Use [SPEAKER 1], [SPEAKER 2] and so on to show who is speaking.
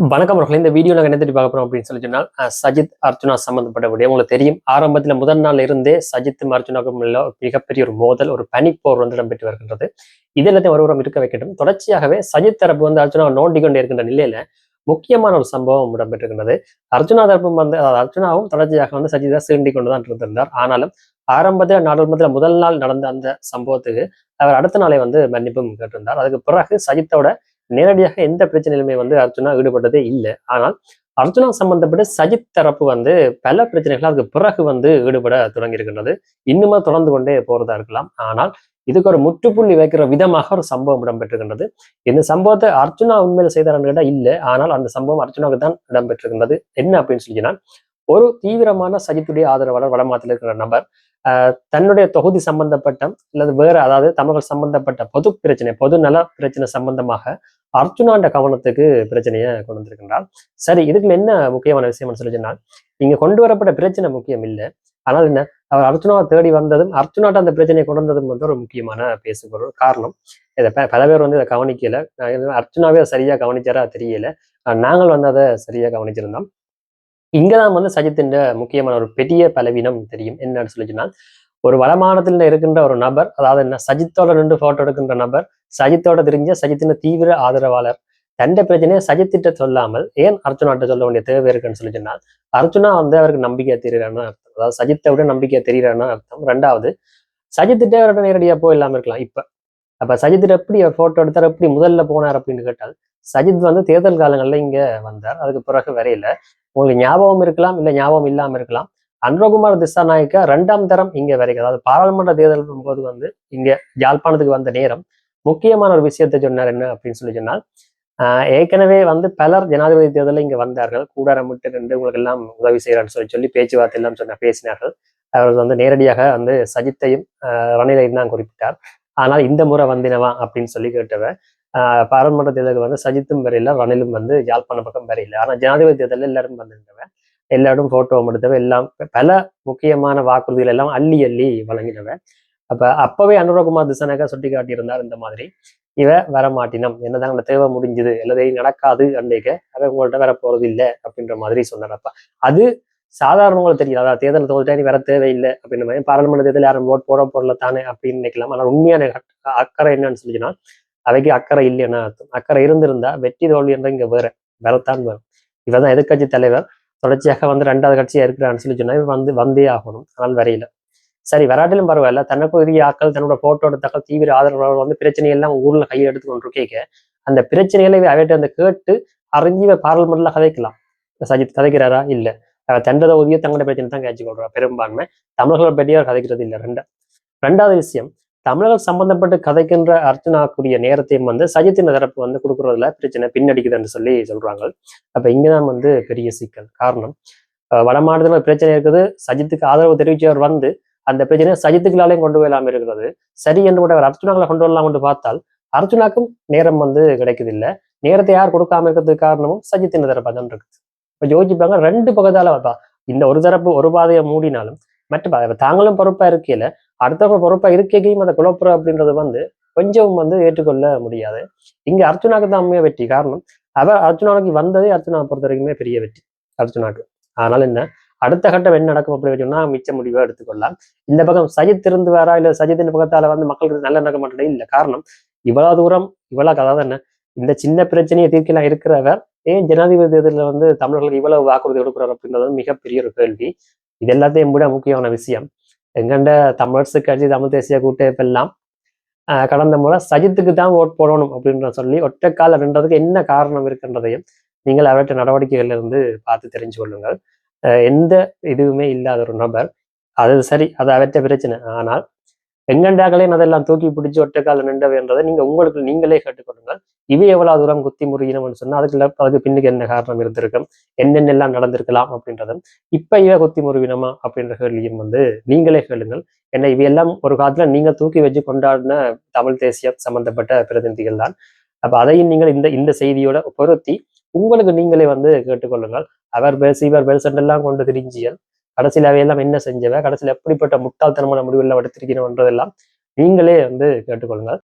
[SPEAKER 1] வணக்கம் அவர்களே. இந்த வீடியோ நாங்கள் என்ன தேடி பார்க்க போறோம் அப்படின்னு சொல்லி சொன்னால் சஜித் அர்ஜுனா சம்பந்தப்பட்ட உங்களுக்கு தெரியும். ஆரம்பத்தில் முதல் நாள் இருந்தே சஜித்தும் அர்ஜுனாக்கும் உள்ள மிகப்பெரிய ஒரு மோதல் ஒரு பனிப்போர் வந்து இடம்பெற்று வருகின்றது. இது எல்லாத்தையும் ஒருவரம் இருக்க வைக்கட்டும். தொடர்ச்சியாகவே சஜித் தரப்பு வந்து அர்ஜுனா நோண்டி கொண்டே இருக்கின்ற நிலையில முக்கியமான ஒரு சம்பவம் இடம்பெற்றிருக்கின்றது. அர்ஜுனா தரப்பும் வந்து அதாவது அர்ஜுனாவும் தொடர்ச்சியாக வந்து சஜிதா சீண்டி கொண்டுதான் இருந்திருந்தார். ஆனாலும் ஆரம்பத்தில் நாடாளுமன்றத்தில் முதல் நாள் நடந்த அந்த சம்பவத்துக்கு அவர் அடுத்த நாளே வந்து மன்னிப்பும் கேட்டிருந்தார். அதுக்கு பிறகு சஜித்தோட நேரடியாக எந்த பிரச்சனையிலுமே வந்து அர்ஜுனா ஈடுபட்டதே இல்லை. ஆனால் அர்ஜுனா சம்பந்தப்பட்ட சஜித் தரப்பு வந்து பல பிரச்சனைகள் அதுக்கு பிறகு வந்து ஈடுபட தொடங்கி இருக்கின்றது இன்னுமா தொடர்ந்து கொண்டே போறதா இருக்கலாம். ஆனால் இதுக்கு ஒரு முற்றுப்புள்ளி வைக்கிற விதமாக ஒரு சம்பவம் இடம்பெற்றிருக்கின்றது. இந்த சம்பவத்தை அர்ஜுனா உண்மையில செய்தாரான்னு கேட்டால் இல்லை. ஆனால் அந்த சம்பவம் அர்ஜுனாவுக்கு தான் இடம்பெற்றிருக்கின்றது. என்ன அப்படின்னு சொல்லினா ஒரு தீவிரமான சஜித்துடைய ஆதரவாளர் வடமாத்தில் இருக்கிற நபர் தன்னுடைய தொகுதி சம்பந்தப்பட்ட அல்லது வேற அதாவது தமிழர்கள் சம்பந்தப்பட்ட பொது பிரச்சனை பொது நல பிரச்சனை சம்பந்தமாக அர்ஜுனாண்ட கவனத்துக்கு பிரச்சனையை கொண்டு வந்திருக்கின்றார். சரி இதுக்கு என்ன முக்கியமான விஷயம்னு சொல்லி சொன்னால் இங்க கொண்டு வரப்பட்ட பிரச்சனை முக்கியம் இல்லை. ஆனால் என்ன அவர் அர்ஜுனாவை தேடி வந்ததும் அர்ஜுனாட்ட அந்த பிரச்சனையை கொண்டு வந்ததும் வந்து ஒரு முக்கியமான பேசுபொருள் காரணம். இதை பல பேர் வந்து இதை கவனிக்கல. அர்ஜுனாவே சரியா கவனிச்சாரா தெரியல. ஆஹ் நாங்கள் வந்து அதை சரியா கவனிச்சிருந்தோம். இங்கதான் வந்து சஜித்தின் முக்கியமான ஒரு பெரிய பலவீனம் தெரியும். என்னன்னு சொல்லி சொன்னால் ஒரு வடமாநிலத்தில் இருக்கின்ற ஒரு நபர் அதாவது என்ன சஜித்தோட நின்று போட்டோ எடுக்கின்ற நபர் சஜித்தோட தெரிஞ்ச சஜித்தின் தீவிர ஆதரவாளர். தண்ட பிரச்சனையை சஜித்திட்ட சொல்லாமல் ஏன் அர்ச்சுனாட்ட சொல்ல வேண்டிய தேவை இருக்குன்னு சொல்லி சொன்னால் அர்ஜுனா வந்து அவருக்கு நம்பிக்கை தெரியறான்னு அர்த்தம். அதாவது சஜித்தை விட நம்பிக்கை தெரியறான்னு அர்த்தம். ரெண்டாவது சஜித்திட்ட அவர்கிட்ட நேரடியா போயில்லாம இருக்கலாம். இப்ப அப்ப சஜித் எப்படி ஃபோட்டோ போட்டோ எடுத்தார் எப்படி முதல்ல போனார் அப்படின்னு கேட்டால் சஜித் வந்து தேர்தல் காலங்கள்ல இங்க வந்தார். அதுக்கு பிறகு வரையில உங்களுக்கு ஞாபகம் இருக்கலாம் இல்ல ஞாபகம் இல்லாமல் இருக்கலாம். அன்ரகுமார் திசாநாயக்கா ரெண்டாம் தரம் இங்க வரைக்கும் அதாவது பாராளுமன்ற தேர்தல் போது வந்து இங்க யாழ்ப்பாணத்துக்கு வந்த நேரம் முக்கியமான ஒரு விஷயத்தை சொன்னார் என்ன அப்படின்னு சொல்லி சொன்னால் ஆஹ் ஏற்கனவே வந்து பலர் ஜனாதிபதி தேர்தலில் இங்க வந்தார்கள். கூடாரமிட்டு ரெண்டு உங்களுக்கு எல்லாம் உதவி செய்கிறான்னு சொல்லி சொல்லி பேச்சுவார்த்தை எல்லாம் சொன்ன பேசினார்கள். அவர் வந்து நேரடியாக வந்து சஜித்தையும் ஆஹ் ரணிலையும் தான் குறிப்பிட்டார். ஆனால் இந்த முறை வந்தினவா? அப்படின்னு சொல்லி கேட்டவ பாராளுமன்ற தேர்தலுக்கு வந்து சஜித்தும் வரையில ரணிலும் வந்து யாழ்ப்பாண பக்கம் வரையில. ஆனால் ஜனாதிபதி தேர்தலில் எல்லாரும் வந்திருந்தவ எல்லாரும் போட்டோ எடுத்தவ எல்லாம் பல முக்கியமான வாக்குறுதிகள் எல்லாம் அள்ளி அள்ளி வழங்கினவ அப்ப அப்பவே அனுரகுமார் திசனகா சுட்டி காட்டியிருந்தார் இந்த மாதிரி. இவ வர மாட்டினம் என்னதான் அந்த தேவை முடிஞ்சுது. எல்லாத்தையும் நடக்காது அன்றைக்கு அவ உங்கள்கிட்ட வர போறது இல்லை அப்படின்ற மாதிரி சொன்னார் அப்ப. அது சாதாரணவங்களுக்கு தெரியல அதாவது தேர்தலில் தோல்விட்டா நீ வர தேவையில்லை அப்படின்ற மாதிரி பாராளுமன்ற தேர்தல் யாரும் ஓட் போட போறல தானே அப்படின்னு நினைக்கலாம். ஆனால் உண்மையான அக்கறை என்னன்னு சொல்லிச்சுன்னா அவைக்கு அக்கறை இல்லைன்னு அர்த்தம். அக்கறை இருந்திருந்தா வெற்றி தோல்வி என்ற இங்க வேற வரத்தான் வரும். இவர் தான் எதிர்கட்சி தலைவர். தொடர்ச்சியாக வந்து ரெண்டாவது கட்சியாக இருக்கிறான்னு சொல்லி சொன்னா இவன் வந்து வந்தே ஆகணும். ஆனால் வரையில. சரி வராட்டிலும் பரவாயில்ல. தனக்கு உரிய ஆக்கள் தன்னோட போட்டோ எடுத்தாக்கள் தீவிர ஆதரவாளர்கள் வந்து பிரச்சனையெல்லாம் ஊர்ல கையில் எடுத்து கொண்டு கேட்க அந்த பிரச்சனைகளை அவர்கிட்ட அந்த கேட்டு அறிஞ்சி இவ கதைக்கலாம். சஜித் கதைக்கிறாரா? இல்ல. தண்டத உதவிய தங்களோட பிரச்சனை தான் கேட்சி கொள்றா பெரும்பான்மை. தமிழர்கள் பற்றி அவர் கதைக்கிறது இல்லை ரெண்டா ரெண்டாவது விஷயம் தமிழர்கள் சம்பந்தப்பட்டு கதைக்கின்ற அர்ச்சனாக்குரிய நேரத்தையும் வந்து சஜித்தின் தரப்பு வந்து கொடுக்குறதுல பிரச்சனை பின்னடிக்குதுன்னு சொல்லி சொல்றாங்க. அப்ப இங்கதான் வந்து பெரிய சிக்கல் காரணம் வட மாநிலத்தில் பிரச்சனை இருக்குது. சஜித்துக்கு ஆதரவு தெரிவிச்சவர் வந்து அந்த பிரச்சனையை சஜித்துக்களாலையும் கொண்டு போயலாம இருக்கிறது. சரி என்று கூட அவர் கொண்டு வரலாம் கொண்டு பார்த்தால் அர்ச்சனாக்கும் நேரம் வந்து கிடைக்குது இல்ல. நேரத்தை யார் கொடுக்காம இருக்கிறதுக்கு காரணமும் சஜித்தின் தரப்பா தான் இருக்குது. இப்போ யோசிப்பாங்க ரெண்டு பக்கத்தால வரப்பா இந்த ஒரு தரப்பு ஒரு பாதையை மூடினாலும் மற்ற பாதை தாங்களும் பொறுப்பா இருக்கையில அடுத்தவங்க பொறுப்பா இருக்கையும் அதை குழப்புற அப்படின்றது வந்து கொஞ்சம் வந்து ஏற்றுக்கொள்ள முடியாது. இங்க அர்ஜுனாக்கு தான் உண்மையா வெற்றி. காரணம் அவ அர்ஜுனாவுக்கு வந்ததே அர்ஜுனா பொறுத்த வரைக்குமே பெரிய வெற்றி அர்ஜுனாக்கு அதனால என்ன? அடுத்த கட்டம் என்ன நடக்கும் அப்படின்னு சொன்னா மிச்ச முடிவாக எடுத்துக்கொள்ளலாம். இந்த பக்கம் சஜித் இருந்து வரா? இல்ல சஜித்தின் பக்கத்தால வந்து மக்களுக்கு நல்ல நடக்க மாட்டேன் இல்ல. காரணம் இவ்வளவு தூரம் இவ்வளவு அதாவது என்ன? இந்த சின்ன பிரச்சனையை தீர்க்கலாம் இருக்கிறவர் ஏன் ஜனாதிபதி தேர்தலில் வந்து தமிழர்களுக்கு இவ்வளவு வாக்குறுதி கொடுக்குறாரு அப்படின்றது மிகப்பெரிய ஒரு கேள்வி. இது எல்லாத்தையும் விட முக்கியமான விஷயம். எங்கண்ட தமிழரசு கட்சி தமிழ் தேசிய கூட்டமைப்பெல்லாம் கடந்த முறை சஜித்துக்கு தான் ஓட் போடணும் அப்படின்ற சொல்லி ஒற்றைக்கால நின்றதுக்கு என்ன காரணம் இருக்குன்றதையும் நீங்கள் அவற்றை நடவடிக்கைகள்ல இருந்து பார்த்து தெரிஞ்சு கொள்ளுங்கள். எந்த இதுவுமே இல்லாத ஒரு நபர். அது சரி அது அவற்றை பிரச்சனை. ஆனால் எங்கண்டாக்களே அதெல்லாம் தூக்கி பிடிச்சி ஒற்றைக்கால நின்றவைன்றதை நீங்க உங்களுக்கு நீங்களே கேட்டுக்கொள்ளுங்கள். இவை எவ்வளவு தூரம் குத்தி முறியினம்னு சொன்னா அதுக்கு அதுக்கு பின்னுக்கு என்ன காரணம் இருந்திருக்கும்? என்னென்னலாம் நடந்திருக்கலாம் அப்படின்றதும் இப்ப இவ குத்தி முறிவினமா அப்படின்ற கேள்வியும் வந்து நீங்களே கேளுங்கள். ஏன்னா இவையெல்லாம் ஒரு காலத்துல நீங்க தூக்கி வச்சு கொண்டாடின தமிழ் தேசிய சம்பந்தப்பட்ட பிரதிநிதிகள் தான். அப்ப அதையும் நீங்கள் இந்த இந்த செய்தியோட பொருத்தி உங்களுக்கு நீங்களே வந்து கேட்டுக்கொள்ளுங்கள். அவர் பேசி இவர் பெல்செண்டெல்லாம் கொண்டு திரிஞ்சியல். கடைசியில் அவையெல்லாம் என்ன செஞ்சவ? கடைசியில் எப்படிப்பட்ட முட்டாள்தனமான முடிவெல்லாம் எடுத்திருக்கிறோன்றதெல்லாம் நீங்களே வந்து கேட்டுக்கொள்ளுங்கள்.